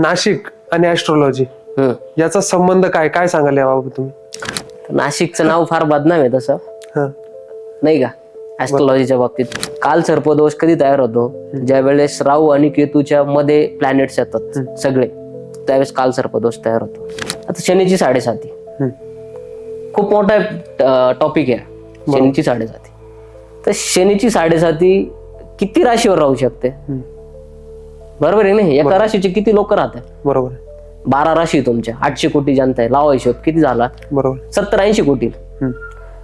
नाशिक आणि ऍस्ट्रॉलॉजी हम्म. याचा संबंध काय? काय सांगाल याबाबत तुम्ही? नाशिकचं नाव फार बदनाम आहे तसं. हा. नाही का? ऍस्ट्रॉलॉजीच्या बाबतीत. काल सर्पदोष कधी तयार होतो? ज्या वेळेस राहू आणि केतूच्या मध्ये प्लॅनेट्स येतात सगळे त्यावेळेस काल सर्पदोष तयार होतो. आता शनीची साडेसाती. हम्म. खूप मोठा टॉपिक आहे. शनीची साडेसाती. तर शनीची साडेसाती किती राशीवर राहू शकते? हम्म. बरोबर आहे नाही एका राशीचे किती लोक राहतात? बरोबर. आहे. बारा राशी आहे तुमच्या. आठशे कोटी जनता आहे. लावा हिशोब. किती झाला? बरोबर. सत्तर ऐंशी कोटी. हम्म.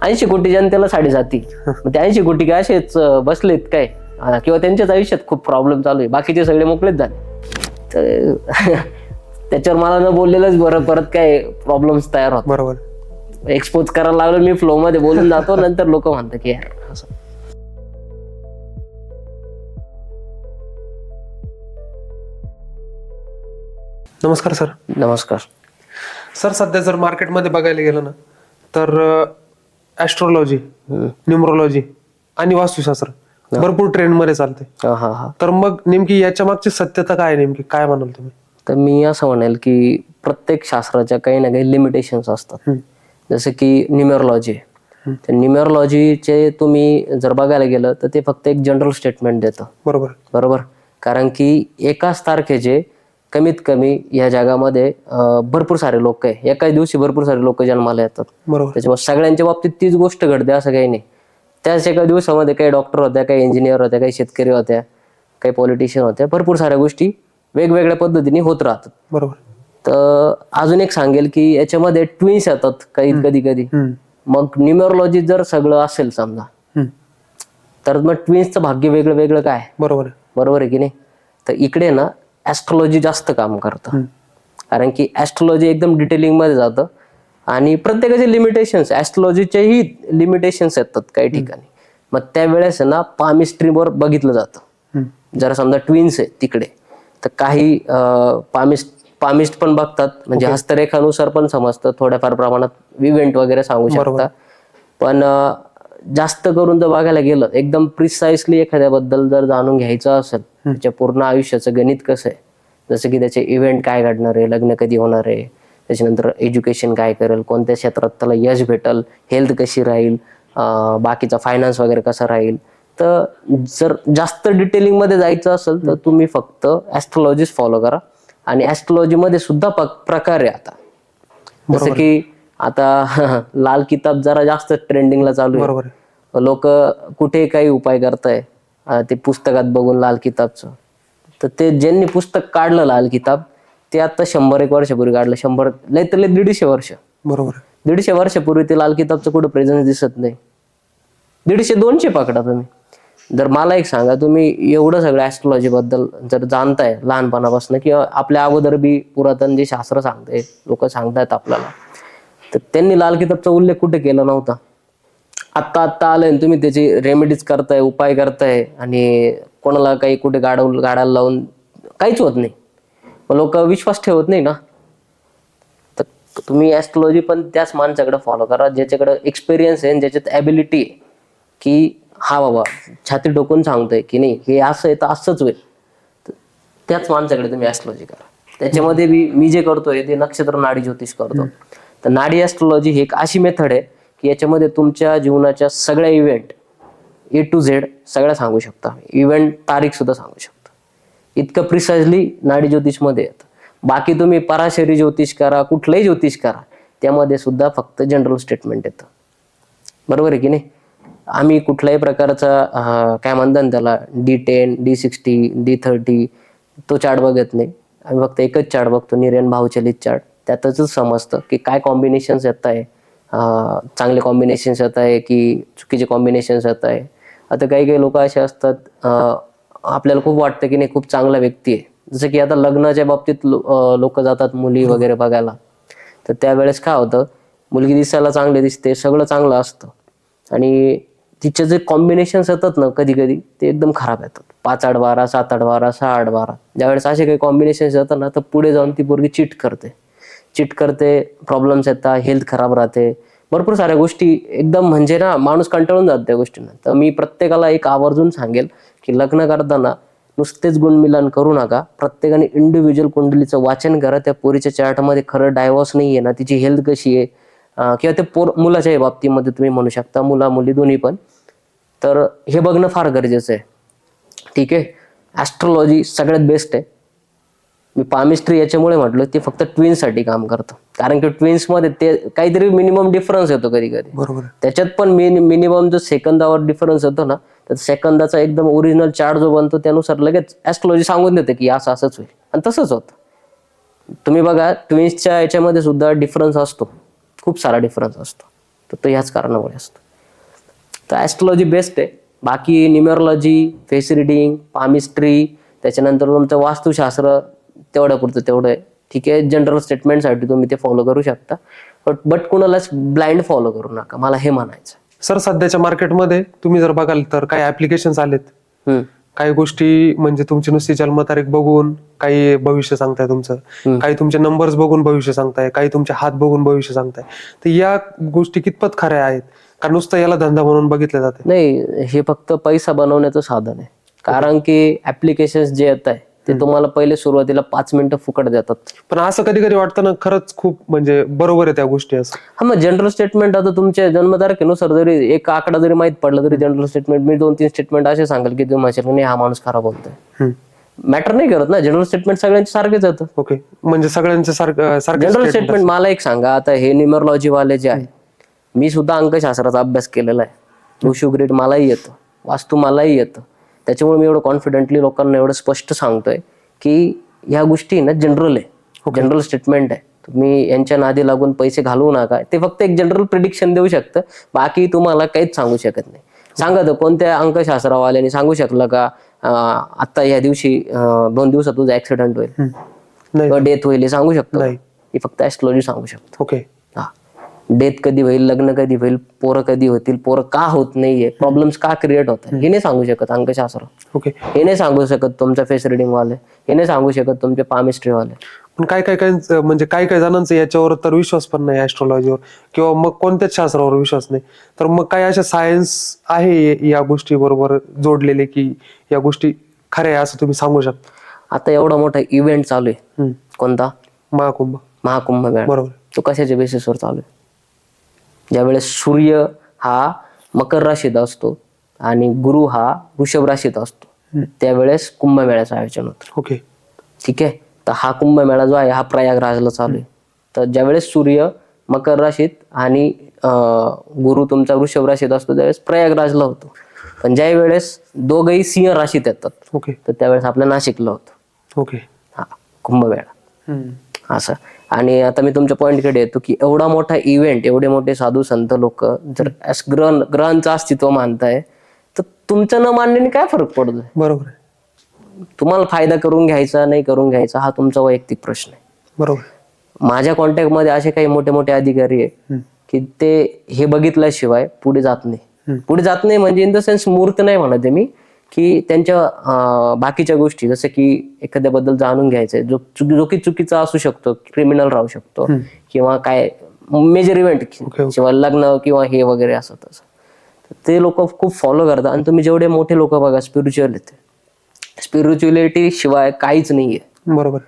ऐंशी कोटी जनतेला साडेसाती मग ते ऐंशी कोटी काय असेच अं, बसलेत काय? अं, किंवा त्यांच्याच आयुष्यात खूप प्रॉब्लेम चालू आहे. बाकीचे सगळे मोकळेच झाले. तर त्याच्यावर मला न बोललेलंच बरं. परत काय प्रॉब्लेम्स तयार होतात. बरोबर. एक्सपोज करायला लागलो मी फ्लो मध्ये. बोलून जातो. नंतर लोक म्हणतात की यार नमस्कार सर. नमस्कार. सर सध्या जर मार्केटमध्ये बघायला गेलं ना तर ऍस्ट्रॉलॉजी न्युमरोलॉजी आणि वास्तुशास्त्र भरपूर ट्रेंडमध्ये चालते हा हा हा. तर मग नेमकी याच्या मागची सत्यता काय आहे नेमकी? काय म्हणाल तुम्ही? तर मी असं म्हणेल की प्रत्येक शास्त्राच्या काही ना काही लिमिटेशन्स असतात. जसं की न्युमेरोलॉजी तर न्युमेरोलॉजीचे तुम्ही जर बघायला गेलं तर ते फक्त एक जनरल स्टेटमेंट देतं. बरोबर. बरोबर? कारण की एकाच तारखेचे कमीत कमी या जगामध्ये अं, भरपूर सारे लोक आहे. एकाच दिवशी भरपूर सारे लोक जन्माला येतात. बरोबर. त्याच्यामुळे सगळ्यांच्या बाबतीत तीच गोष्ट घडते असं काही नाही. त्याच एका दिवसामध्ये काही डॉक्टर होत्या काही इंजिनियर होत्या काही शेतकरी होत्या काही पॉलिटिशियन होत्या भरपूर साऱ्या गोष्टी वेगवेगळ्या पद्धतीने होत राहतात. बरोबर. तर अजून एक सांगेल की याच्यामध्ये ट्विन्स येतात काही कधी कधी. हम्म. मग न्युमेरोलॉजी जर सगळं असेल समजा हम्म. तर मग ट्विन्सचं भाग्य वेगळं वेगळं काय? बरोबर बरोबर आहे की नाही? तर इकडे ना ऍस्ट्रॉलॉजी जास्त काम करतं. कारण की ऍस्ट्रॉलॉजी एकदम डिटेलिंगमध्ये जातं. आणि प्रत्येकाचे लिमिटेशन्स ऍस्ट्रॉलॉजीचेही लिमिटेशन्स येतात काही ठिकाणी. मग त्यावेळेस ना पामिस्ट्रीवर बघितलं जातं. जरा समजा ट्विन्स आहे तिकडे. तर काही पामिस्ट पामिस्ट पण बघतात. म्हणजे हस्तरेखानुसार पण समजतं. थोड्याफार प्रमाणात इव्हेंट वगैरे सांगू शकता. पण जास्त करून जर बघायला गेलं एकदम प्रिसाइसली एखाद्याबद्दल जर जाणून घ्यायचं असेल त्याच्या पूर्ण आयुष्याचं गणित कसं आहे जसं की त्याचे इव्हेंट काय घडणार आहे लग्न कधी होणार आहे त्याच्यानंतर एज्युकेशन काय करेल कोणत्या क्षेत्रात त्याला यश भेटल हेल्थ कशी राहील बाकीचा फायनान्स वगैरे कसा राहील. तर जर जास्त डिटेलिंगमध्ये जायचं असेल तर तुम्ही फक्त ऍस्ट्रॉलॉजीच फॉलो करा आणि ऍस्ट्रॉलॉजी मध्ये सुद्धा प- प्रकार आहे आता. जसं की आता लाल किताब जरा जास्त ट्रेंडिंगला चालू आहे. लोक कुठे काही उपाय करताय. ते पुस्तकात बघून लाल किताबचं. तर ते ज्यांनी पुस्तक काढलं लाल किताब ते आता शंभर एक वर्षापूर्वी काढलं. शंभर लय तर लय दीडशे वर्ष. बरोबर. दीडशे वर्षापूर्वी ते लाल किताबचं कुठं प्रेझेन्स दिसत नाही. दीडशे दोनशे पकडा तुम्ही. जर मला एक सांगा तुम्ही एवढं सगळं ऍस्ट्रॉलॉजी बद्दल जर जाणताय लहानपणापासून किंवा आपल्या अगोदर बी पुरातन जे शास्त्र सांगते लोक सांगतायत आपल्याला तर त्यांनी लाल किताबचा उल्लेख कुठे केला नव्हता? आत्ता आत्ता आलंय तुम्ही त्याची रेमेडीज करताय उपाय करताय आणि कोणाला काही कुठे गाडव गाडायला लावून काहीच होत नाही. मग लोक विश्वास ठेवत नाही ना. तर तुम्ही ऍस्ट्रॉलॉजी पण त्याच माणसाकडे फॉलो करा ज्याच्याकडे एक्सपिरियन्स आहे ज्याच्यात ॲबिलिटी आहे की हा बाबा छाती टोकून सांगतोय की नाही हे असं आहे तर असंच होईल. त्याच माणसाकडे तुम्ही ऍस्ट्रॉलॉजी करा. त्याच्यामध्ये मी मी जे करतोय ते नक्षत्र नाडी ज्योतिष करतो. तर नाडी ऍस्ट्रॉलॉजी ही एक अशी मेथड आहे की याच्यामध्ये तुमच्या जीवनाच्या सगळ्या इव्हेंट ए टू झेड सगळं सांगू शकता. इव्हेंट तारीख सुद्धा सांगू शकता. इतकं प्रिसाइजली नाडी ज्योतिषमध्ये येतं. बाकी तुम्ही पराशरी ज्योतिष करा कुठलंही ज्योतिष करा त्यामध्ये सुद्धा फक्त जनरल स्टेटमेंट येतं. बरोबर आहे की नाही? आम्ही कुठल्याही प्रकारचा काय म्हणतात ना त्याला D ten D sixty D thirty तो चार्ट बघत नाही. आम्ही फक्त एकच चार्ट बघतो निर्यन भावचलित चार्ट त्यातच समजतं की काय कॉम्बिनेशन्स येत आहे. चांगले कॉम्बिनेशन्स येत आहे की चुकीचे कॉम्बिनेशन्स येत आहे. आता काही काही लोक असे असतात आपल्याला खूप वाटतं की नाही खूप चांगला व्यक्ती आहे. जसं की आता लग्नाच्या बाबतीत लोक जातात मुली वगैरे बघायला. तर त्यावेळेस काय होतं मुलगी दिसायला चांगली दिसते सगळं चांगलं असतं. आणि तिचे जे कॉम्बिनेशन्स येतात ना कधी कधी ते एकदम खराब येतात. पाच आठ बारा सात आठ बारा सहा आठ बारा ज्यावेळेस असे काही कॉम्बिनेशन्स येतात ना तर पुढे जाऊन ती पोरगी चीट करते. चीट करते प्रॉब्लेम्स येतात हेल्थ खराब राहते. भरपूर साऱ्या गोष्टी एकदम म्हणजे ना माणूस कंटाळून जातो त्या गोष्टींना. तर मी प्रत्येकाला एक आवर्जून सांगेल की लग्न करताना नुसतेच गुणमिलन करू नका. प्रत्येकाने इंडिव्हिज्युअल कुंडलीचं वाचन करा. त्या पोरीच्या चार्टमध्ये खरं डायव्हर्स नाही आहे ना तिची हेल्थ कशी आहे किंवा ते पोर मुलाच्या बाबतीमध्ये तुम्ही म्हणू शकता मुला मुली दोन्ही पण. तर हे बघणं फार गरजेचं आहे. ठीक आहे? ॲस्ट्रोलॉजी सगळ्यात बेस्ट आहे. मी पामिस्ट्री याच्यामुळे म्हटलं ते फक्त ट्विनसाठी काम करतं. कारण की ट्विन्समध्ये ते काहीतरी मिनिमम डिफरन्स येतो कधी कधी. बरोबर त्याच्यात पण मिनिमम जो सेकंदावर डिफरन्स येतो ना तर सेकंदाचा एकदम ओरिजिनल चार्ट जो बनतो त्यानुसार लगेच ॲस्ट्रोलॉजी सांगून देते की असं असंच होईल. आणि तसंच होतं. तुम्ही बघा ट्विन्सच्या याच्यामध्ये सुद्धा डिफरन्स असतो. खूप सारा डिफरन्स असतो. तर तो ह्याच कारणामुळे असतो. तर ॲस्ट्रोलॉजी बेस्ट आहे. बाकी न्युमरोलॉजी फेस रिडिंग पामिस्ट्री त्याच्यानंतर तुमचं वास्तुशास्त्र तेवढ्या पुरतं तेवढं आहे. ठीक आहे? जनरल स्टेटमेंटसाठी तुम्ही ते फॉलो करू शकता. बट बट कुणालाच ब्लाइंड फॉलो करू नका. मला हे म्हणायचं सर सध्याच्या मार्केटमध्ये तुम्ही जर बघाल तर काही ऍप्लिकेशन्स आलेत. काही गोष्टी म्हणजे तुमची नुसती जन्मतारीख बघून काही भविष्य सांगताय तुमचं. काही तुमचे नंबर्स बघून भविष्य सांगताय. काही तुमचे हात बघून भविष्य सांगताय. तर या गोष्टी कितपत खऱ्या आहेत? का नुसतं याला धंदा म्हणून बघितले जाते नाही हे फक्त पैसा बनवण्याचं साधन आहे. कारण की ऍप्लिकेशन जे येत आहे ते तुम्हाला पहिले सुरुवातीला पाच मिनिटं फुकट देतात. पण असं कधी कधी वाटतं ना खरंच खूप म्हणजे बरोबर आहे त्या गोष्टी असं. हा मग जनरल स्टेटमेंट आता तुमच्या जन्मतारखेनुसार जरी एक आकडा जरी माहीत पडला तरी जनरल स्टेटमेंट मी दोन तीन स्टेटमेंट असे सांगेल की तुम्ही म्हणशाल की नाही हा माणूस खरा बोलतोय. हम्म. मॅटर नाही करत ना जनरल स्टेटमेंट सगळ्यांचे सारखेच येतं. ओके. म्हणजे सगळ्यांचे सारखं सारखं जनरल स्टेटमेंट मला एक सांगा आता हे न्युमरोलॉजी वाले जे आहे मी सुद्धा अंकशास्त्राचा अभ्यास केलेला आहे. ग्रेड मलाही येतं वास्तू मलाही येतं. त्याच्यामुळे मी एवढं कॉन्फिडेंटली लोकांना एवढं स्पष्ट सांगतोय की ह्या गोष्टी ना जनरल आहे. जनरल स्टेटमेंट आहे. तुम्ही यांच्या नादी लागून पैसे घालवू नका. ते फक्त एक जनरल प्रिडिक्शन देऊ शकतं. बाकी तुम्हाला काहीच सांगू शकत नाही. सांगा तर कोणत्या अंकशास्त्रवाल्याने सांगू शकलं का? आता या दिवशी दोन दिवसात तुझा ऍक्सिडेंट होईल डेथ होईल हे सांगू शकतो. हे फक्त ऍस्ट्रोलॉजी सांगू शकतो. ओके डेथ कधी होईल लग्न कधी होईल पोरं कधी होतील पोरं का होत नाहीये प्रॉब्लेम्स का क्रिएट होतात हे नाही सांगू शकत अंकशास्त्र ओके हे नाही सांगू शकत तुमच्या फेस रिडिंग वाले हे नाही सांगू शकत तुमचे पामिस्ट्री वाले. पण काय काय काय म्हणजे काय काय जणांचा याच्यावर तर विश्वास पण नाही ऍस्ट्रॉलॉजीवर किंवा मग कोणत्याच शास्त्रावर विश्वास नाही. तर मग काय अशा सायन्स आहे या गोष्टी बरोबर जोडलेले की या गोष्टी खऱ्या आहे असं तुम्ही सांगू शकता? आता एवढा मोठा इव्हेंट चालू आहे. कोणता? महाकुंभ. महाकुंभ बरोबर. तो कशाच्या बेसिसवर चालू आहे? ज्यावेळेस सूर्य हा मकर राशीत असतो आणि गुरु हा वृषभ राशीत असतो त्यावेळेस कुंभमेळ्याचं आयोजन होतं. ओके. ठीक आहे? तर हा कुंभमेळा जो आहे हा प्रयागराजला चालू आहे. तर ज्यावेळेस सूर्य मकर राशीत आणि गुरु तुमचा वृषभ राशीत असतो त्यावेळेस प्रयागराजला होतो. पण ज्या वेळेस दोघही सिंह राशीत येतात ओके. तर त्यावेळेस आपल्या नाशिकला होतो. ओके. हा कुंभमेळा. असं. आणि आता मी तुमच्या पॉईंटकडे येतो की एवढा मोठा इव्हेंट एवढे मोठे साधू संत लोक जर ग्रह ग्रहांचं अस्तित्व मानताय तर तुमचं न मानण्याने काय फरक पडतोय? बरोबर तुम्हाला फायदा करून घ्यायचा नाही करून घ्यायचा हा तुमचा वैयक्तिक प्रश्न आहे. बरोबर माझ्या कॉन्टॅक्टमध्ये असे काही मोठे मोठे अधिकारी आहे हम्म. की ते हे बघितल्याशिवाय पुढे जात नाही. पुढे जात नाही म्हणजे इन द सेन्स मूर्त नाही म्हणते मी. की त्यांच्या बाकीच्या गोष्टी जसं की एखाद्याबद्दल जाणून घ्यायचंय जो चुकी जो की चुकीचा असू शकतो क्रिमिनल राहू शकतो किंवा काय मेजर इव्हेंट किंवा लग्न किंवा हे वगैरे असं तसं. ते लोक खूप फॉलो करतात आणि तुम्ही जेवढे मोठे लोक बघा स्पिरिच्युअल स्पिरिच्युअलिटी शिवाय काहीच नाहीये. बरोबर.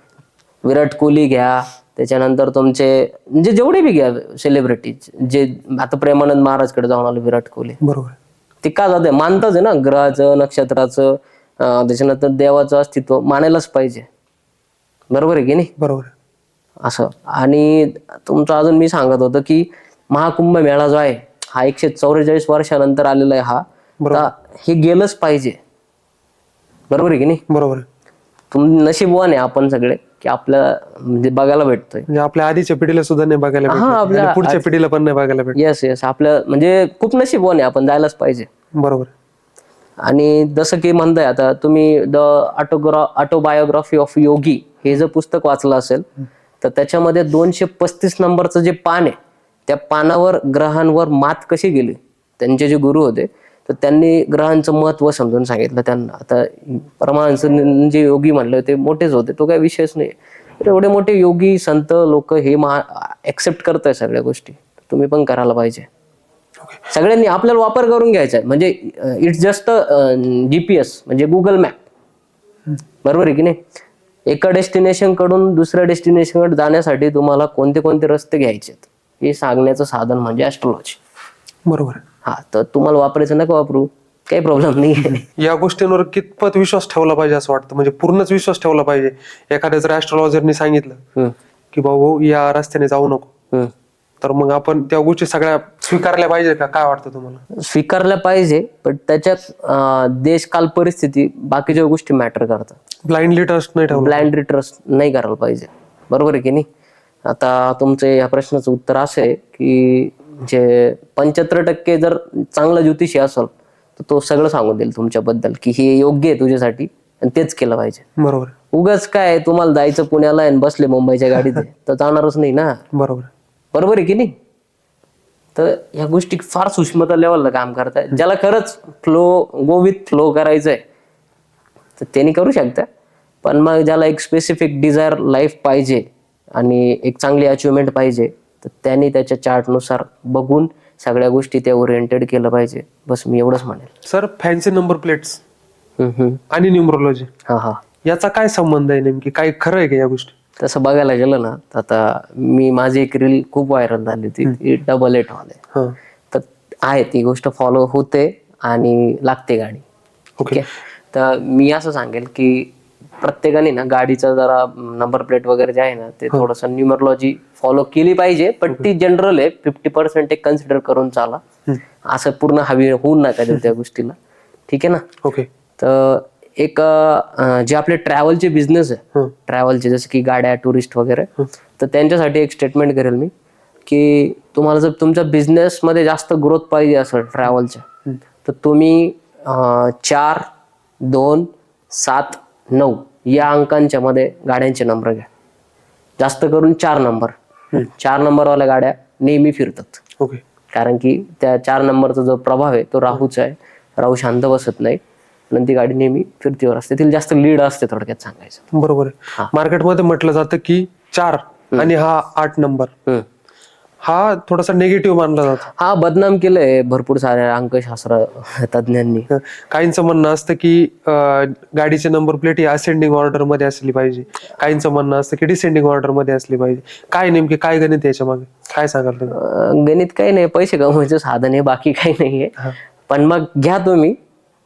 विराट कोहली घ्या त्याच्यानंतर तुमचे म्हणजे जेवढे बी घ्या सेलिब्रिटी जे आता प्रेमानंद महाराजकडे जाऊन आले विराट कोहली. बरोबर. ते का जाते? मानताच आहे ना ग्रहाचं नक्षत्राचं त्याच्यानंतर देवाचं अस्तित्व मानायलाच पाहिजे. बरोबर आहे की नाही? बरोबर. असं. आणि तुमचं अजून मी सांगत होतं की महाकुंभ मेळा जो आहे हा एकशे चौवेचाळीस वर्षानंतर आलेला आहे हा. हे गेलंच पाहिजे. बरोबर आहे की नाही? बरोबर. तुम नशीबवान आहे आपण सगळे. की आपल्या म्हणजे बघायला भेटतोय. म्हणजे आपल्या आधीच्या पिढीला सुद्धा नाही बघायला हा, भेटत आपल्या आणि पुढच्या पिढीला पण नाही बघायला भेटत येस येस आपलं म्हणजे खूप नशीबवान आहे आपण जायलाच पाहिजे. बरोबर. आणि जसं की म्हणताय आता तुम्ही द ऑटोग्रा ऑटोबायोग्राफी ऑफ योगी हे जर पुस्तक वाचलं असेल तर त्याच्यामध्ये दोनशे पस्तीस नंबरचं जे पान आहे त्या पानावर ग्रहांवर मात कशी गेली? त्यांचे जे गुरु होते तर त्यांनी ग्रहांचं महत्त्व समजून सांगितलं त्यांना. आता परमाहंस जे योगी म्हणले ते मोठेच होते तो काही विषयच नाही. एवढे मोठे योगी संत लोक हे महा ऍक्सेप्ट करताय सगळ्या गोष्टी. तुम्ही पण करायला पाहिजे. सगळ्यांनी आपल्याला वापर करून घ्यायचा आहे. म्हणजे इट्स जस्ट जीपीएस म्हणजे गुगल मॅप बरोबर आहे की नाही? एका डेस्टिनेशनकडून दुसऱ्या डेस्टिनेशनकडे जाण्यासाठी तुम्हाला कोणते कोणते रस्ते घ्यायचे हे सांगण्याचं साधन म्हणजे ऍस्ट्रॉलॉजी बरोबर आहे. हा तर तुम्हाला वापरायचं नका वापरू. काही प्रॉब्लेम नाही या गोष्टींवर कितपत विश्वास ठेवला पाहिजे असं वाटतं? म्हणजे पूर्णच विश्वास ठेवला पाहिजे. एखाद्या जर ऍस्ट्रॉलॉजरनी सांगितलं की भाऊ या रस्त्याने जाऊ नको. तर मग आपण त्या गोष्टी सगळ्या स्वीकारल्या पाहिजे का? काय वाटतं तुम्हाला? स्वीकारलं पाहिजे पण त्याच्यात देश काल परिस्थिती बाकीच्या गोष्टी मॅटर करतात. ब्लाइंडली ट्रस्ट नाही ठेवलं ब्लाइंड ट्रस्ट नाही करायला पाहिजे. बरोबर आहे की नाही? आता तुमचं या प्रश्नाचं उत्तर असं आहे की जे पंच्याहत्तर टक्के जर चांगला ज्योतिषी असेल तर तो सगळं सांगून देईल तुमच्याबद्दल की हे योग्य आहे तुझ्यासाठी आणि तेच केलं पाहिजे. बरोबर. उगाच काय तुम्हाला जायचं पुण्याला आणि बसले मुंबईच्या गाडीत तर जाणारच नाही ना. बरोबर. बरोबर आहे की नाही? तर या गोष्टी फार सूक्ष्मता लेवलला काम करताय. ज्याला खरंच फ्लो गो विथ फ्लो करायचंय तर त्यांनी करू शकता. पण मग ज्याला एक स्पेसिफिक डिझायर लाईफ पाहिजे आणि एक चांगली अचिव्हमेंट पाहिजे तर त्यांनी त्याच्या चार्टनुसार बघून सगळ्या गोष्टी त्या ओरिएंटेड केलं पाहिजे. बस मी एवढंच म्हणेल. Sir fancy number plates. आणि न्युमरोलॉजी हा हा. याचा काय संबंध आहे नेमकी? काय खरं आहे का या गोष्टी? तसं बघायला गेलं ना तर आता मी माझी एक रील खूप व्हायरल झाली होती ती डबल एट वाले हा. तर आहे ती गोष्ट फॉलो होते आणि लागते गाडी ओके तर मी असं सांगेल की प्रत्येकाने ना गाडीचा जरा नंबर प्लेट वगैरे जे आहे ना ते थोडस न्यूमरोलॉजी फॉलो केली पाहिजे पण ती जनरल आहे फिफ्टी पर्सेंट एक कन्सिडर करून चाला. असं पूर्ण हवी होऊ नका देऊ त्या गोष्टीला. ठीक आहे ना? ओके तर एक जे आपले ट्रॅव्हलचे बिझनेस आहे हं. ट्रॅव्हलचे जसं की गाड्या टुरिस्ट वगैरे तर त्यांच्यासाठी एक स्टेटमेंट करेल मी की तुम्हाला जर तुमच्या बिझनेसमध्ये जास्त ग्रोथ पाहिजे असेल ट्रॅव्हलच्या तर तुम्ही चार दोन सात नऊ या अंकांच्या मध्ये गाड्यांचे नंबर घ्या. जास्त करून चार नंबर चार नंबरवाल्या गाड्या नेहमी फिरतात. ओके. कारण की त्या चार नंबरचा जो प्रभाव आहे तो राहूचा आहे. राहू शांत बसत नाही. आणि ती गाडी नेहमी फिरतीवर असते. तिला जास्त लीड असते थोडक्यात सांगायचं. बरोबर मार्केटमध्ये म्हटलं जातं की चार आणि हा आठ नंबर. हा थोडासा निगेटिव्ह मानला जातो. हा बदनाम केलंय भरपूर साऱ्या अंकशास्त्र तज्ज्ञांनी. काहींचं म्हणणं असतं की अं, गाडीचे नंबर प्लेट ही असेंडिंग ऑर्डरमध्ये असली पाहिजे. काहींचं म्हणणं असतं की डिसेंडिंग ऑर्डरमध्ये असली पाहिजे. काय नेमके काय गणित आहे याच्या मागे? काय सांगाल तुम्ही? अं, गणित काही नाही पैसे कमवायचं साधन आहे बाकी काही नाहीये पण मग घ्या तुम्ही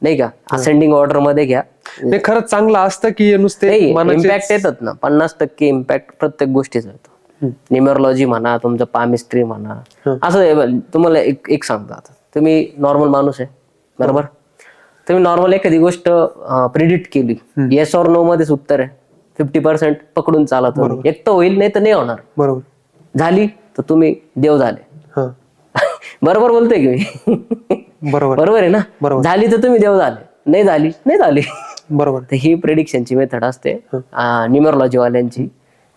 नाही का? असेंडिंग ऑर्डरमध्ये घ्या. नाही खरंच चांगलं असतं की नुसते नाही मनाचे इम्पॅक्ट येतात ना. पन्नास टक्के इम्पॅक्ट प्रत्येक गोष्टीचा येतो. न्युमरोलॉजी म्हणा तुमचं पामिस्ट्री म्हणा. असं तुम्हाला एक एक सांगतो आता. तुम्ही नॉर्मल माणूस आहे बरोबर? तुम्ही नॉर्मल एखादी गोष्ट प्रिडिक्ट केली. येस ऑर नो मध्येच उत्तर आहे. फिफ्टी पर्सेंट पकडून चाला तुम्ही. एक तर होईल नाही तर नाही होणार. बरोबर. झाली तर तुम्ही देव झाले. हा. बरोबर बोलतोय की मी? बरोबर. बरोबर आहे ना? झाली तर तुम्ही देव झाले. नाही झाली नाही झाली. बरोबर. ही प्रिडिक्शनची मेथड असते न्युमरोलॉजी वाल्यांची.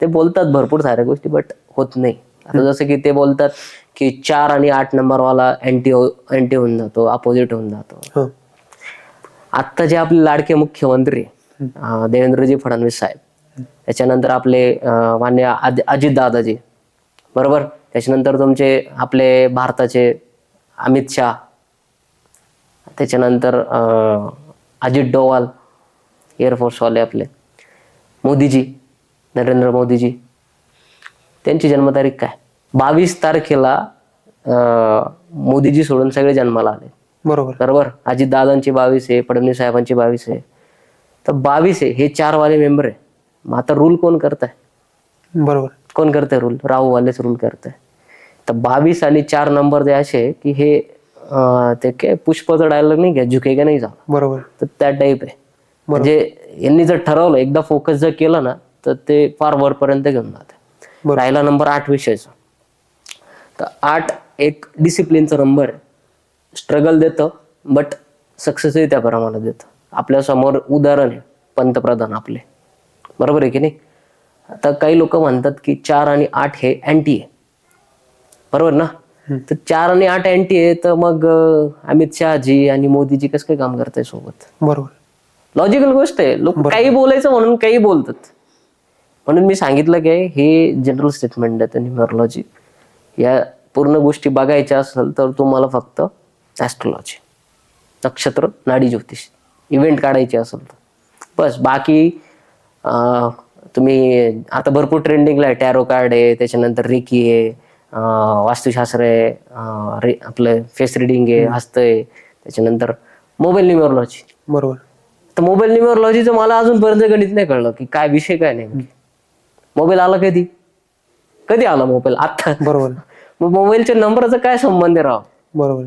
ते बोलतात भरपूर साऱ्या गोष्टी बट होत नाही. आता जसं की ते बोलतात की चार आणि आठ नंबर वाला अँटी अँटी होऊन जातो अपोजिट होऊन जातो. हा. आत्ता जे आपले लाडके मुख्यमंत्री अं, देवेंद्रजी फडणवीस साहेब त्याच्यानंतर आपले अं, मान्य अजित दादाजी बरोबर? त्याच्यानंतर तुमचे आपले भारताचे अमित शहा त्याच्यानंतर अं, अजित डोवाल एअरफोर्सवाले आपले मोदीजी. नरेंद्र मोदीजी. त्यांची जन्मतारीख काय? बावीस तारखेला मोदीजी सोडून सगळे जन्माला आले. बरोबर. बरोबर? अजित दादांची बावीस आहे फडणवीस साहेबांची बावीस आहे. तर बावीस आहे हे चार वाले मेंबर आहे. मग आता रूल कोण करत आहे बरोबर. कोण करतंय रूल राहूवालेच रूल करतंय. तर बावीस आणि चार नंबर जे असे आहे की हे ते काय पुष्पाचा डायलॉग नाही का झुकेगा नाही झाला. बरोबर. तर त्या टाईप आहे. म्हणजे यांनी जर ठरवलं एकदा फोकस जर केलं ना तर ते फार वरपर्यंत घेऊन जाते. राहिला नंबर आठ विषयाचा. तर आठ एक डिसिप्लिनचा नंबर आहे. स्ट्रगल देतं बट सक्सेसही त्या प्रमाणात देतं. आपल्यासमोर उदाहरण आहे पंतप्रधान आपले. बरोबर आहे की नाही? आता काही लोक म्हणतात की चार आणि आठ हे अँटी आहे. बरोबर ना? तर चार आणि आठ अँटी आहे तर मग अमित शहाजी आणि मोदीजी कसं काय काम करताय सोबत? बरोबर. लॉजिकल गोष्ट आहे. लोक काही बोलायचं म्हणून काही बोलतात. म्हणून मी सांगितलं की हे जनरल स्टेटमेंट आहे न्यूमरोलॉजी या पूर्ण गोष्टी बघायच्या असेल तर तुम्हाला फक्त ॲस्ट्रोलॉजी नक्षत्र नाडी ज्योतिष. इव्हेंट काढायचे असेल तर. बस बाकी तुम्ही आता भरपूर ट्रेंडिंगला आहे. टॅरो कार्ड आहे त्याच्यानंतर रेकी आहे वास्तुशास्त्र आहे रे- आपलं फेस रिडिंग आहे हस्त आहे. त्याच्यानंतर मोबाईल न्युमरोलॉजी बरोबर. तर मोबाईल न्युमरोलॉजीचं मला अजूनपर्यंत गणित नाही कळलं की काय विषय काय नाही. मोबाईल आला कधी? कधी आला मोबाईल आता? बरोबर. मग मोबाईलच्या नंबरचा काय संबंध राव? बरोबर.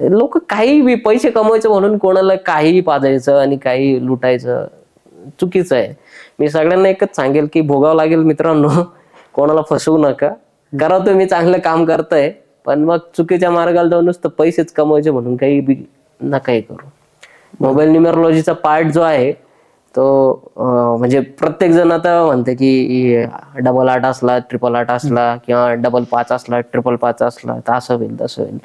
लोक काही बी पैसे कमवायचं म्हणून कोणाला काही पाजायचं आणि काही लुटायचं चुकीचं आहे. मी सगळ्यांना एकच सांगेल की भोगावं लागेल मित्रांनो. कोणाला फसवू नका. करा तुम्ही चांगलं काम करताय पण मग चुकीच्या मार्गाला जाऊन नुसतं पैसेच कमवायचे म्हणून काही बी नका करू. मोबाईल न्युमरोलॉजीचा पार्ट जो आहे तो म्हणजे प्रत्येक जण आता म्हणते की डबल आठ असला ट्रिपल आठ असला किंवा डबल पाच असला ट्रिपल पाच असला तर असं होईल तसं होईल.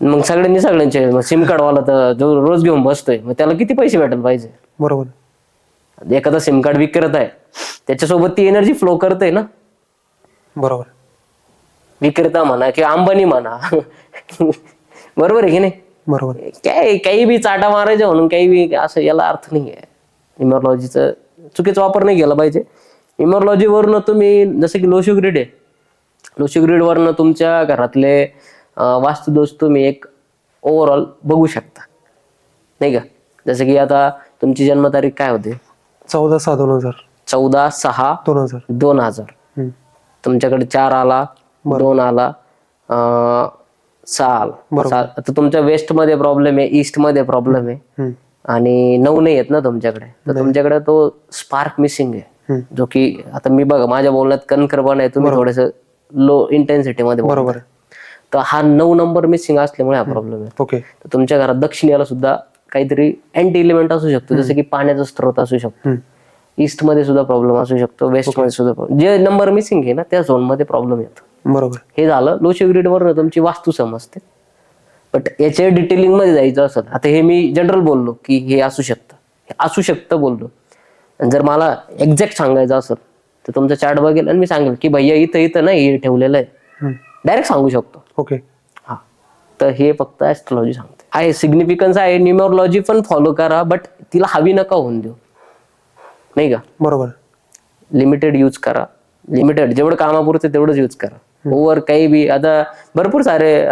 मग सगळ्यांनी सगळ्यांचे मग सिम कार्ड वाला तर जो रोज घेऊन बसतोय मग त्याला किती पैसे भेटायला पाहिजे? बरोबर. एखादा सिम कार्ड विकत आहे त्याच्यासोबत ती एनर्जी फ्लो करते ना? बरोबर. विक्रेता म्हणा किंवा अंबानी म्हणा. बरोबर आहे की नाही? बरोबर. काय काही बी चाटा मारायचं म्हणून काही बी असं याला अर्थ नाही आहे इमर्लॉजीचं चुकीचा वापर नाही केला पाहिजे. इमर्लॉजीवरनं तुम्ही जसं की लोशो ग्रीड आहे. लोशो ग्रीडवरनं तुमच्या घरातले वास्तुदोष तुम्ही एक ओव्हरऑल बघू शकता. नाही का? जसं की आता तुमची जन्मतारीख काय होते? चौदा सहा दोन हजार. चौदा सहा दोन हजार. दोन हजार. तुमच्याकडे चार आला दोन आला सहा आला. आता तुमच्या वेस्टमध्ये प्रॉब्लेम आहे ईस्टमध्ये प्रॉब्लेम आहे. आणि नऊ नाही येत ना तुमच्याकडे. तर तुमच्याकडे तो स्पार्क मिसिंग आहे. जो की आता मी बघा माझ्या बोलण्यात कणखरपण आहे तुम्ही थोडस लो इंटेन्सिटी मध्ये. बरोबर तर हा नऊ नंबर मिसिंग असल्यामुळे हा प्रॉब्लेम आहे. ओके. तर तुमच्या घरात दक्षिणेला सुद्धा काहीतरी अँटी एलिमेंट असू शकतो. जसं की पाण्याचा स्त्रोत असू शकतो. ईस्टमध्ये सुद्धा प्रॉब्लेम असू शकतो वेस्टमध्ये सुद्धा. जे नंबर मिसिंग आहे ना त्या झोनमध्ये प्रॉब्लेम येतो. बरोबर. हे झालं लोशो ग्रीड वर तुमची वास्तू समजते बट याच्या डिटेलिंगमध्ये जायचं असत आता हे मी जनरल बोललो की हे असू शकतं. हे असू शकतं बोललो. आणि जर मला एक्झॅक्ट सांगायचं असेल तर तुमचा चार्ट बघेल आणि मी सांगेल की भैया इथं इथं नाही हे ठेवलेलं आहे. डायरेक्ट सांगू शकतो. ओके हा. तर हे फक्त ऍस्ट्रॉलॉजी सांगते. आहे सिग्निफिकन्स आहे न्यूमरोलॉजी पण फॉलो करा बट तिला हवी नका होऊन देऊ. नाही का? बरोबर. लिमिटेड यूज करा. लिमिटेड जेवढं कामापुरते तेवढंच यूज करा. ओव्हर काही बी आता भरपूर सारे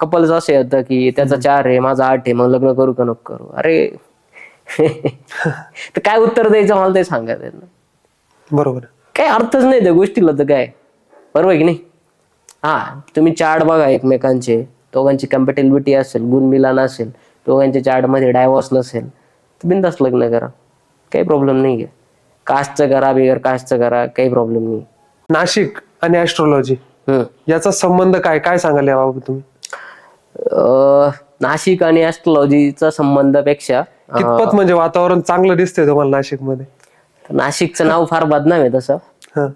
कपल्स असे होतं की त्याचा चार आहे माझा आठ आहे मग लग्न करू का नको करू? अरे. तर काय उत्तर द्यायचं मला ते सांगा त्यांना. बरोबर. काही अर्थच नाही त्या गोष्टीला तर काय. बरोबर आहे की नाही? हा तुम्ही चार्ट बघा एकमेकांचे. दोघांची कम्पॅटेबिलिटी असेल गुणमिलान असेल दोघांच्या चार्टमध्ये डायवॉर्स नसेल तर बिंदास लग्न करा. काही प्रॉब्लेम नाही आहे. कास्टचं करा बिगर कास्टचं करा काही प्रॉब्लेम नाही. नाशिक आणि ऍस्ट्रॉलॉजी हम्म. याचा संबंध काय? काय सांगाल याबाबत तुम्ही? अं, नाशिक आणि ऍस्ट्रॉलॉजीचा संबंधापेक्षा अं, कितपत म्हणजे वातावरण चांगलं दिसतंय तुम्हाला नाशिकमध्ये नाशिकचं नाव फार बदनाम आहे तसं. हा.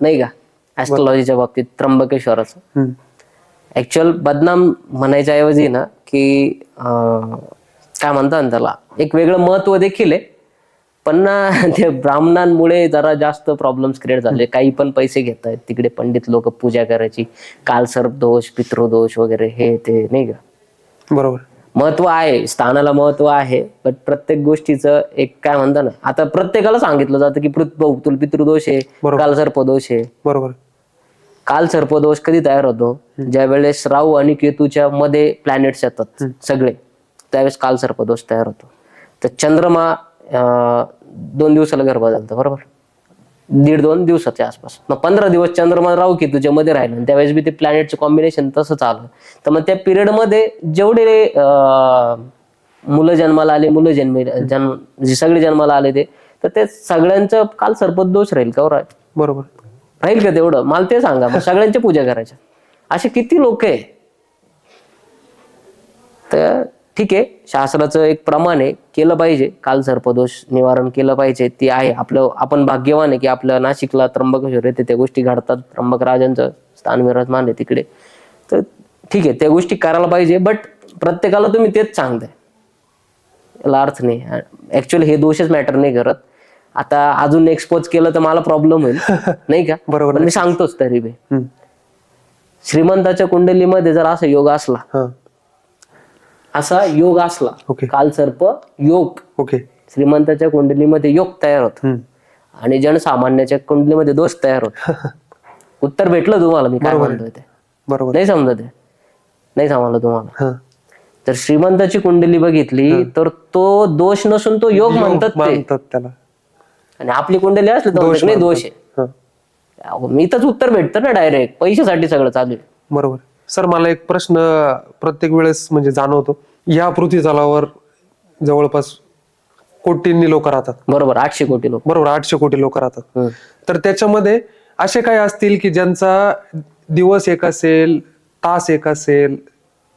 नाही का? ऍस्ट्रॉलॉजीच्या बाबतीत त्र्यंबकेश्वराचं. ऍक्च्युअल बदनाम म्हणायच्या ऐवजी ना की अं, काय म्हणतात ना त्याला एक वेगळं महत्त्व देखील आहे. पण ना ते ब्राह्मणांमुळे जरा जास्त प्रॉब्लेम्स क्रिएट झाले. काही पण पैसे घेत आहेत. तिकडे पंडित लोक पूजा करायची. कालसर्प दोष पितृदोष वगैरे हे ते नाही का? बरोबर. महत्त्व आहे. स्थानाला महत्त्व आहे. पण प्रत्येक गोष्टीचं एक काय म्हणतात ना आता प्रत्येकाला सांगितलं जातं की पृथ- भाऊ, तुला पितृदोष आहे बरोबर. कालसर्पदोष आहे. बरोबर. काल सर्पदोष कधी तयार होतो? ज्या वेळेस राहू आणि केतूच्या मध्ये प्लॅनेट्स येतात सगळे त्यावेळेस काल सर्पदोष तयार होतो. तर चंद्रमा दोन दिवसाला गर्भ झालता बरोबर? दीड दोन दिवसाच्या आसपास. मग पंधरा दिवस चंद्रमा राहू केतूच्या मध्ये राहिलं आणि त्यावेळेस बी ते प्लॅनेटचं कॉम्बिनेशन तसंच आलं तर मग त्या पिरियडमध्ये जेवढे मुलं जन्माला आले मुलं जन्मे जन्म जे सगळे जन्माला आले ते तर ते सगळ्यांचं काल सर्पदोष राहील का बरं? बरोबर. राहील का तेवढं? मला ते सांगा मग सगळ्यांची पूजा करायच्या असे किती लोक आहे? तर ठीक आहे शास्त्राचं एक प्रमाण आहे केलं पाहिजे. काल सर्पदोष निवारण केलं पाहिजे ती आहे. आपलं आपण भाग्यवान आहे की आपल्या नाशिकला त्र्यंबकेश्वर येते त्या गोष्टी घडतात. त्र्यंबक राजांचं स्थान विराजमान आहे तिकडे. तर ठीक आहे त्या गोष्टी करायला पाहिजे बट प्रत्येकाला तुम्ही तेच सांगताय. याला अर्थ नाही. ऍक्च्युअली हे दोषच मॅटर नाही करत. आता अजून एक्सपोज केलं तर मला प्रॉब्लेम होईल. नाही का? बरोबर मी सांगतोच तरी बी. श्रीमंताच्या कुंडलीमध्ये जर असा योग असला असा योग असला ओके. काल सर्प योग. ओके. श्रीमंताच्या कुंडलीमध्ये योग तयार होतो. हम्म. आणि जनसामान्याच्या कुंडलीमध्ये दोष तयार होतो. उत्तर भेटलं तुम्हाला मी काय म्हणतोय ते? बरोबर. नाही समजत आहे. नाही समजलं तुम्हाला. हा. तर श्रीमंताची कुंडली बघितली तर तो दोष नसून तो योग म्हणतात ते. मानतात त्याला. आणि आपली कुंडली असली तर म्हणतात, नाही दोष आहे. हा. अहो, मी तर उत्तर भेटतं ना डायरेक्ट. पैशासाठी सगळं चालू आहे. बरोबर. सर मला एक प्रश्न प्रत्येक वेळेस म्हणजे जाणवतो. या पृथ्वी तलावर जवळपास कोटींनी लोक राहतात. बरोबर आठशे कोटी लोक. बरोबर आठशे कोटी लोक राहतात. तर त्याच्यामध्ये असे काही असतील की ज्यांचा दिवस एक असेल तास एक असेल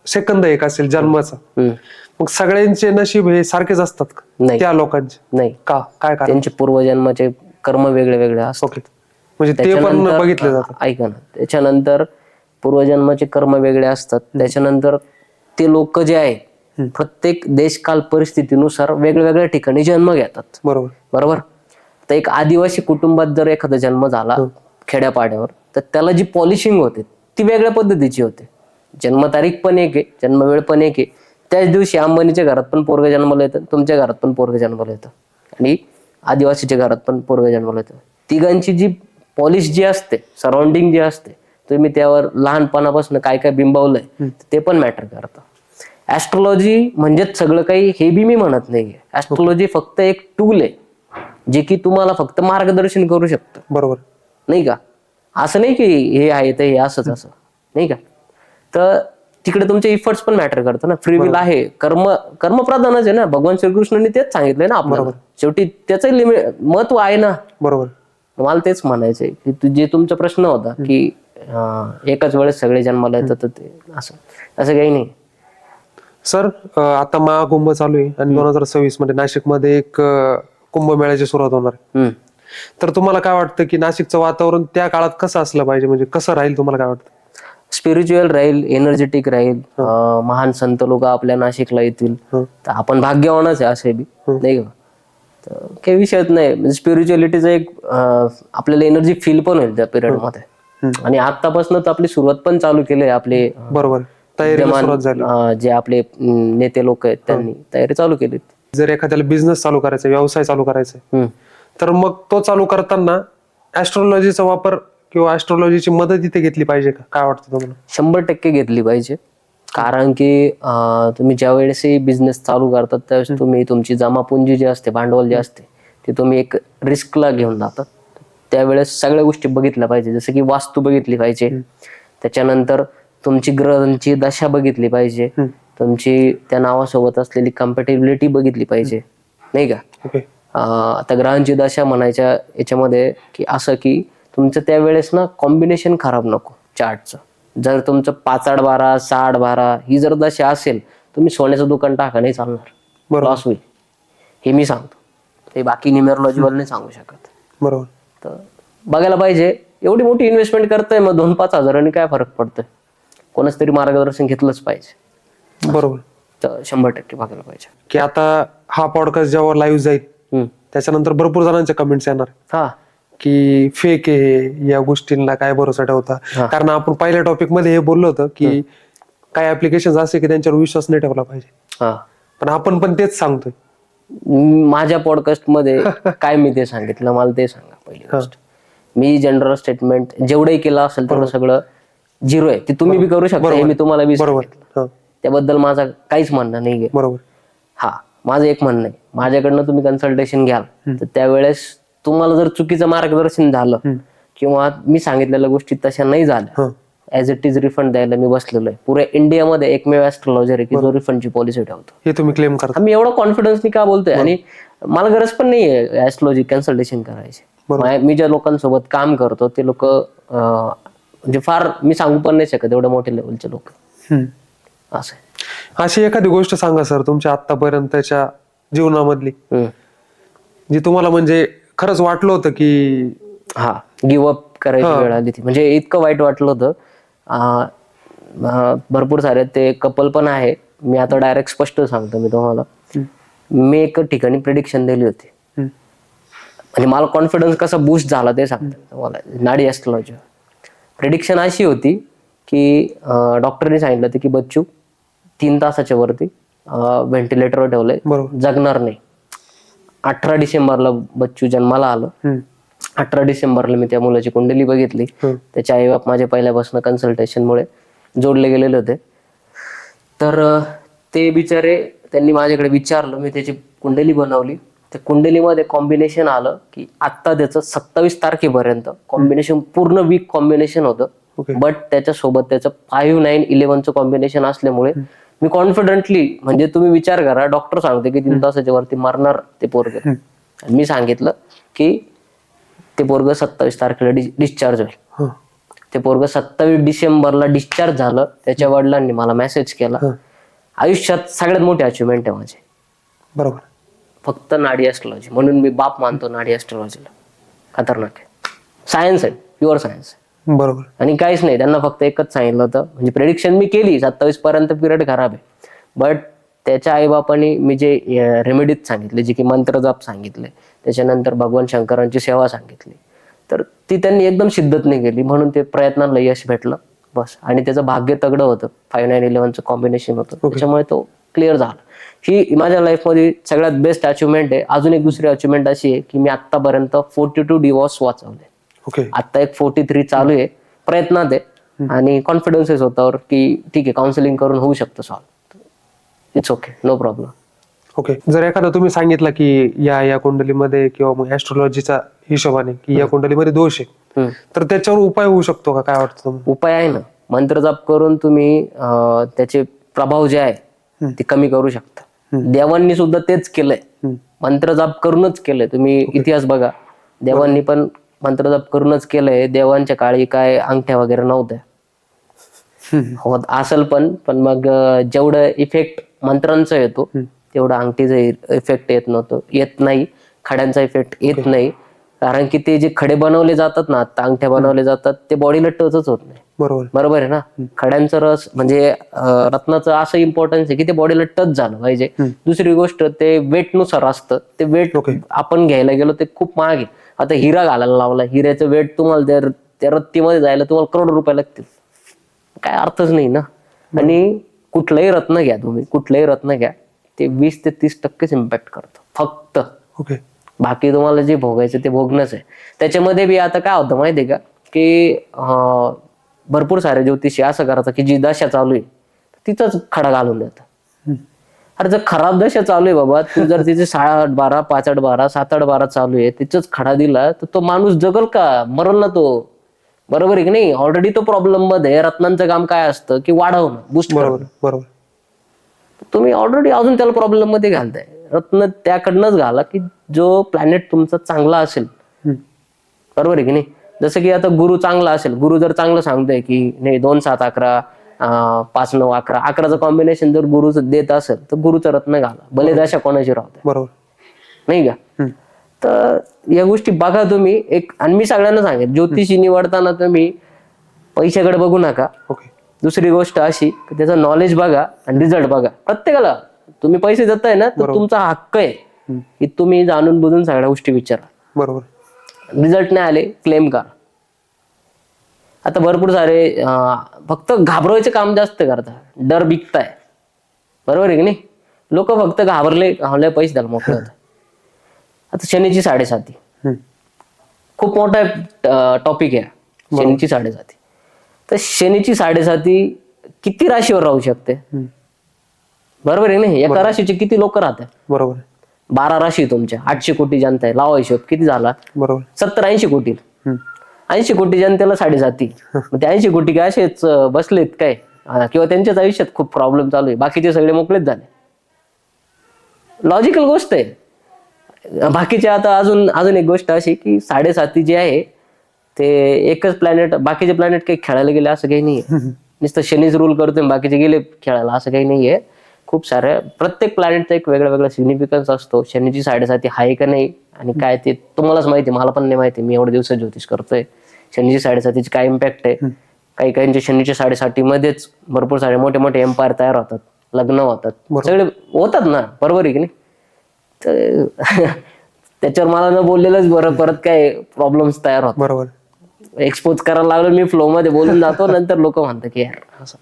सेकंद एक असेल जन्माचा. मग सगळ्यांचे नशीब हे सारखेच असतात का? नाही. त्या लोकांचे? नाही. का? काय कारण? त्यांचे पूर्वजन्माचे कर्म वेगळे वेगळे असतात. म्हणजे ते पण बघितले जातात. ऐका ना. त्याच्यानंतर पूर्वजन्माचे कर्म वेगळे असतात. त्याच्यानंतर ते लोक जे आहे प्रत्येक देशकाल परिस्थितीनुसार वेगवेगळ्या ठिकाणी जन्म घेतात. बरोबर. बरोबर? तर एक आदिवासी कुटुंबात जर एखादा जन्म झाला खेड्यापाड्यावर तर त्याला जी पॉलिशिंग होते ती वेगळ्या पद्धतीची होते. जन्मतारीख पण एक आहे जन्मवेळ पण एक आहे. त्याच दिवशी अंबानीच्या घरात पण पोरग जन्माला येतं तुमच्या घरात पण पोरग जन्माला येतं. आणि आदिवासीच्या घरात पण पोरग जन्माला येतं. तिघांची जी पॉलिश जी असते सराउंडिंग जी असते तुम्ही त्यावर लहानपणापासून काय काय बिंबवलंय ते पण मॅटर करतं. ऍस्ट्रॉलॉजी म्हणजेच सगळं काही हे बी मी म्हणत नाही ऍस्ट्रॉलॉजी फक्त एक टूल आहे जे की तुम्हाला फक्त मार्गदर्शन करू शकतं. बरोबर. नाही का? असं नाही की हे आहे तर हे असंच असं. नाही का? तर तिकडे तुमचे इफर्ट्स पण मॅटर करतात ना. फ्री विल आहे कर्म कर्मप्रधानच आहे ना. भगवान श्रीकृष्णांनी तेच सांगितलंय ना आपल्याला. शेवटी त्याचं लिमिट महत्त्व आहे ना. बरोबर. मला तेच म्हणायचंय की तू- जे तुमचा प्रश्न होता की अं, एकाच वेळेस सगळे जन्माला येतात तर ते असं असं काही नाही. सर अं, आता महाकुंभ चालू आहे आणि दोन हजार सव्वीसमध्ये नाशिकमध्ये एक अं, कुंभमेळ्याची सुरुवात होणार. आहे हम्म. तर तुम्हाला काय वाटतं की नाशिकचं वातावरण त्या काळात कसं असलं पाहिजे? म्हणजे कसं राहील तुम्हाला काय वाटतं? स्पिरिच्युअल राहील एनर्जेटिक राहील अं, महान संत लोक आपल्या नाशिकला येतील. हं. तर आपण भाग्यवानच आहे असे बी. नाही का? तर काही विषयच नाही. म्हणजे स्पिरिच्युअलिटीचं एक अं, आपल्याला एनर्जी फील पण होईल त्या पिरियडमध्ये. आणि आतापासून तर आपली सुरुवात पण चालू केली आहे आपले बरोबर. तयारीला विद्यमान, सुरुवात झाली. अं, जे आपले अं, नेते लोक आहेत त्यांनी तयारी चालू केली जर एखाद्याला बिझनेस चालू करायचा आहे, व्यवसाय चालू करायचा आहे. तर मग तो चालू करताना ऍस्ट्रॉलॉजीचा वापर किंवा ऍस्ट्रॉलॉजीची मदत इथे घेतली पाहिजे का? काय वाटतं तुम्हाला? शंभर टक्के घेतली पाहिजे. कारण की अं, तुम्ही ज्या वेळेसही बिझनेस चालू करतात त्यावेळेस तुम्ही तुमची जमापुंजी जी असते भांडवल जे असते ते तुम्ही एक रिस्कला घेऊन जातात. त्यावेळेस सगळ्या गोष्टी बघितल्या पाहिजे. जसं की वास्तू बघितली पाहिजे. त्याच्यानंतर तुमची ग्रहांची दशा बघितली पाहिजे. तुमची त्या नावासोबत असलेली कम्पॅटेबिलिटी बघितली पाहिजे. नाही का? आता ग्रहांची दशा म्हणायच्या याच्यामध्ये की असं की तुमचं त्यावेळेस ना कॉम्बिनेशन खराब नको चार्टचं जर तुमचं पाच आठ बारा सहा आठ बारा ही जर दशा असेल तुम्ही सोन्याचं दुकान टाका नाही चालणार. बरोबर. होईल. हे मी सांगतो. हे बाकी न्युमेरोलॉजीवर नाही सांगू शकत. बरोबर. तर बघायला पाहिजे. एवढी मोठी इन्व्हेस्टमेंट करताय मग दोन पाच हजारांनी काय फरक पडतोय? कोणाच तरी मार्गदर्शन घेतलंच पाहिजे. बरोबर. तर शंभर टक्के बघायला पाहिजे. की आता हा पॉडकास्ट जेव्हा लाईव्ह जाईल. त्याच्यानंतर भरपूर जणांच्या कमेंट्स येणार. हा. की फेक आहे या गोष्टींना काय भरोसा ठेवता. कारण आपण पहिल्या टॉपिकमध्ये हे बोललो होतं की काही ऍप्लिकेशन असे की त्यांच्यावर विश्वास नाही ठेवला पाहिजे. हा. पण आपण पण तेच सांगतोय. माझ्या पॉडकास्टमध्ये काय मी ते सांगितलं मला ते सांगा पहिली गोष्ट. मी जनरल स्टेटमेंट जेवढंही केलं असेल तेवढं सगळं झिरो आहे. ते तुम्ही बी करू शकता हे मी तुम्हाला बी सांगितलं. त्याबद्दल माझा काहीच म्हणणं नाही बरोबर. हा माझं एक म्हणणं आहे. माझ्याकडनं तुम्ही कन्सल्टेशन घ्याल. तर त्यावेळेस तुम्हाला जर चुकीचं मार्गदर्शन झालं किंवा मी सांगितलेल्या गोष्टी तशा नाही झाल्या ऍज इट इज रिफंड द्यायला मी बसलेलो आहे. पुऱ्या इंडियामध्ये एकमेव ऍस्ट्रॉलॉजर आहे की जो रिफंडची पॉलिसी ठेवतो. हे तुम्ही क्लेम करता. आम्ही एवढं कॉन्फिडन्सनी का बोलतोय? आणि मला गरज पण नाहीये ऍस्ट्रॉलॉजी कन्सल्टेशन करायची. मा- मी ज्या लोकांसोबत काम करतो ते लोक म्हणजे फार मी सांगू पण नाही शकत एवढ्या मोठ्या लेवलचे लोक. असं आहे. अशी एखादी गोष्ट सांगा सर तुमच्या आतापर्यंतच्या जीवनामधली. जी तुम्हाला म्हणजे खरंच वाटलं होतं की हा गिव्ह अप करायची वेळ आली ती म्हणजे इतकं वाईट वाटलं होतं भरपूर सारे ते कपल पण आहे. मी आता डायरेक्ट स्पष्ट सांगतो मी तुम्हाला. मी एक ठिकाणी प्रिडिक्शन दिली होती. म्हणजे मला कॉन्फिडन्स कसा बूस्ट झाला ते सांगतो तुम्हाला. नाडी ॲस्ट्रॉलॉजी प्रिडिक्शन अशी होती की डॉक्टरने सांगितलं होतं की बच्चू तीन तासाच्या वरती व्हेंटिलेटरवर ठेवलंय. जगणार नाही. अठरा डिसेंबरला बच्चू जन्माला आलं. अठरा डिसेंबरला मी त्या मुलाची कुंडली बघितली. त्याचे आईबाप माझ्या पहिल्यापासून कन्सल्टेशनमुळे जोडले गेलेले होते. तर ते बिचारे त्यांनी माझ्याकडे विचारलं मी त्याची कुंडली बनवली. त्या कुंडलीमध्ये कॉम्बिनेशन आलं की आत्ता त्याचं सत्तावीस तारखेपर्यंत कॉम्बिनेशन पूर्ण वीक कॉम्बिनेशन होतं. बट त्याच्यासोबत त्याचं फाईव्ह नाईन इलेव्हनचं कॉम्बिनेशन असल्यामुळे मी कॉन्फिडंटली म्हणजे तुम्ही विचार करा डॉक्टर सांगते की तीन तासाच्या वरती मारणार ते पोरग. मी सांगितलं की ते पोरग सत्तावीस तारखेला डिस्चार्ज होईल. ते पोरग सत्तावीस डिसेंबरला डिस्चार्ज झालं त्याच्या वडिलांनी मला मेसेज केला. आयुष्यात सगळ्यात मोठी अचिव्हमेंट आहे माझी. बरोबर. फक्त नाडी ॲस्ट्रॉलॉजी म्हणून मी बाप मानतो नाडी ॲस्ट्रॉलॉजीला खतरनाक आहे. सायन्स आहे. प्युअर सायन्स आहे. बरोबर. आणि काहीच नाही. त्यांना फक्त एकच सांगितलं होतं. म्हणजे प्रेडिक्शन मी केली. सत्तावीस पर्यंत पिरियड खराब आहे. बट त्याच्या आईबापांनी मी जे रेमेडीज सांगितले जे की मंत्रजाप सांगितले त्याच्यानंतर भगवान शंकरांची सेवा सांगितली. तर ती त्यांनी एकदम सिद्धत नाही केली. म्हणून ते प्रयत्नांना यश भेटलं. बस. आणि त्याचं भाग्य तगडं होतं. फाईव्ह नाईन इलेव्हनचं कॉम्बिनेशन होतं. त्याच्यामुळे तो क्लिअर झाला. ही माझ्या लाईफमध्ये सगळ्यात बेस्ट अचिव्हमेंट आहे. अजून एक दुसरी अचिव्हमेंट अशी आहे की मी आतापर्यंत फोर्टी टू डिवॉर्स वाचवले. ओके आता एक फोर्टी थ्री चालू आहे. प्रयत्नात आहे. आणि कॉन्फिडन्स आहे स्वतःवर की ठीक आहे काउन्सिलिंग करून होऊ शकतं solve it's okay no problem okay जर एखादा तुम्ही सांगितलं की या या कुंडलीमध्ये किंवा मग ऍस्ट्रॉलॉजीचा हिशोबाने की या कुंडलीमध्ये दोष आहे तर त्याच्यावर उपाय होऊ शकतो का? काय वाटतं उपाय आहे ना. मंत्रजाप करून तुम्ही त्याचे प्रभाव जे आहे ते कमी करू शकता. देवांनी सुद्धा तेच केलंय. हम्म. मंत्रजाप करूनच केलंय. तुम्ही इतिहास बघा. देवांनी पण मंत्रजाप करूनच केलंय. देवांच्या काळी काय अंगठ्या वगैरे नव्हत्या. होत असेल पण पण मग जेवढं इफेक्ट मंत्रांचा येतो तेवढं अंगठीचा इफेक्ट येत नव्हतं. येत नाही. खड्यांचा इफेक्ट येत नाही. कारण की ते जे खडे बनवले जातात ना आता अंगठ्या बनवले जातात ते बॉडीला टचच होत नाही. बरोबर. बरोबर आहे ना? खड्यांचा रस म्हणजे रत्नाचं असं इम्पॉर्टन्स आहे की ते बॉडीला टच झालं पाहिजे. दुसरी गोष्ट ते वेटनुसार असतं. ते वेट. आपण घ्यायला गेलो ते खूप महाग आहे. आता हिरा घालायला लावला. हिऱ्याचं वेट तुम्हाला त्या त्या रत्तीमध्ये जायला तुम्हाला करोड रुपये लागतील. काय अर्थच नाही ना? आणि कुठलंही रत्न घ्या तुम्ही. कुठलंही रत्न घ्या. ते वीस ते तीस टक्केच इम्पॅक्ट करतं. फक्त. ओके बाकी तुम्हाला जे भोगायचं ते भोगणंच आहे. त्याच्यामध्ये बी आता काय होतं माहितीये का? की भरपूर सारे ज्योतिषी असं करतात की जी दशा चालू आहे तिथंच खडा घालून देतात. अरे जर खराब दशा चालू आहे बाबा तू जर तिचे सहा आठ बारा पाच आठ बारा सात आठ बारा चालू आहे तिथंच खडा दिला तर तो माणूस जगल का? मरल ना तो. बरोबर आहे की नाही? ऑलरेडी तो प्रॉब्लेममध्ये. रत्नांचं काम काय असतं? की वाढवणं बुस्ट बरोबर बरोबर. तुम्ही ऑलरेडी अजून त्याला प्रॉब्लेममध्ये घालताय. रत्न त्याकडनंच घाला की जो प्लॅनेट तुमचा चांगला असेल. बरोबर आहे की नाही? जसं की आता गुरु चांगला असेल गुरु जर चांगलं सांगतोय की नाही दोन सात अकरा पाच नऊ अकरा अकराचं कॉम्बिनेशन जर गुरु देत असेल तर गुरुचं रत्न घाला. भले दशा कोणाची राहते बरोबर. नाही का. तर या गोष्टी बघा तुम्ही. एक आणि मी सगळ्यांना सांगेन ज्योतिषी निवडताना तुम्ही पैशाकडे बघू नका. ओके. दुसरी गोष्ट अशी की त्याचं नॉलेज बघा आणि रिझल्ट बघा. प्रत्येकाला. तुम्ही पैसे देताय ना तर तुमचा हक्क आहे की तुम्ही जाणून बुजून सगळ्या गोष्टी विचारा. बरोबर. रिझल्ट नाही आले क्लेम करा. आता भरपूर सारे अं, फक्त घाबरवायचे काम जास्त करतात डर बिकताय. बरोबर आहे की नाही? लोक फक्त घाबरले घाबरले पैसे द्यायला मोठे होतात. आता शनीची साडेसाती. हम्म. खूप मोठा टॉपिक आहे. शनीची साडेसाती. तर शनीची साडेसाती किती राशीवर राहू शकते. बरोबर आहे नाही एका राशीचे किती लोक राहतात? बरोबर. बारा राशी तुमच्या. आठशे कोटी जनता आहे. लावा हिशोब. किती झाला? बरोबर. सत्तर ऐंशी कोटी. ऐंशी कोटी जनतेला साडेसाती. मग ते ऐंशी कोटी काय असेच बसलेत काय? किंवा त्यांच्याच आयुष्यात खूप प्रॉब्लेम चालू आहे. बाकीचे सगळे मोकळेच झाले. लॉजिकल गोष्ट आहे. बाकीचे आता अजून अजून एक गोष्ट अशी की साडेसाती जे आहे ते एकच प्लॅनेट बाकीचे प्लॅनेट काही खेळायला गेले असं काही नाहीये. नुसतं शनीच रूल करतोय बाकीचे गेले खेळायला असं काही नाहीये. खूप साऱ्या प्रत्येक प्लॅनेटचा एक वेगळा वेगळा सिग्निफिकन्स असतो. शनीची साडेसाती आहे का नाही आणि काय ते तुम्हालाच माहिती मला पण नाही माहिती. मी एवढे दिवस ज्योतिष करतोय. शनीची साडेसातीची काय इम्पॅक्ट आहे? काही काहींच्या शनीच्या साडेसातीमध्येच भरपूर सारे मोठे मोठे एम्पायर तयार होतात. लग्न होतात. सगळे होतात ना. बरोबर आहे की नाही? तर त्याच्यावर मला न बोललेलंच बरं. परत काय प्रॉब्लेम्स तयार होतात. बरोबर. एक्सपोज करायला लागलो मी फ्लो मध्ये बोलून जातो नंतर लोक म्हणतात की यार असं.